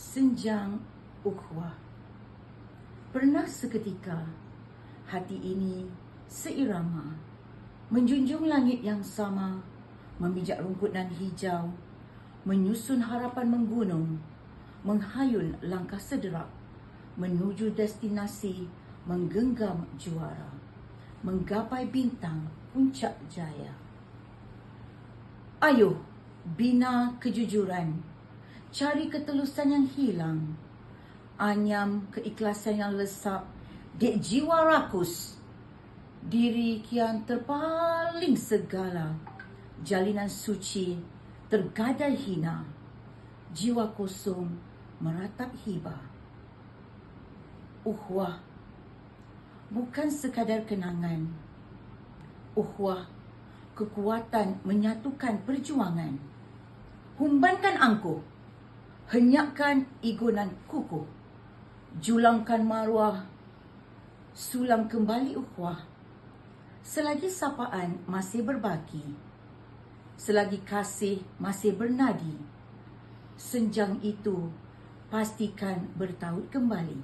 Senjang Ukhwah. Pernah seketika hati ini seirama Menjunjung langit yang sama Memijak rumput dan hijau Menyusun harapan menggunung Menghayun langkah sederak Menuju destinasi Menggenggam juara Menggapai bintang puncak jaya. Ayuh, bina kejujuran Cari ketelusan yang hilang. Anyam keikhlasan yang lesap Dek jiwa rakus. Diri kian terpaling segala. Jalinan suci tergadai hina. Jiwa kosong meratap hibah Uhwah Bukan sekadar kenangan. Uhwah Kekuatan menyatukan perjuangan. Humbankan angkuh Henyakkan igunan kukuh. Julangkan maruah. Sulam kembali uhwah Selagi sapaan masih berbaki. Selagi kasih masih bernadi. Senjang itu pastikan bertaut kembali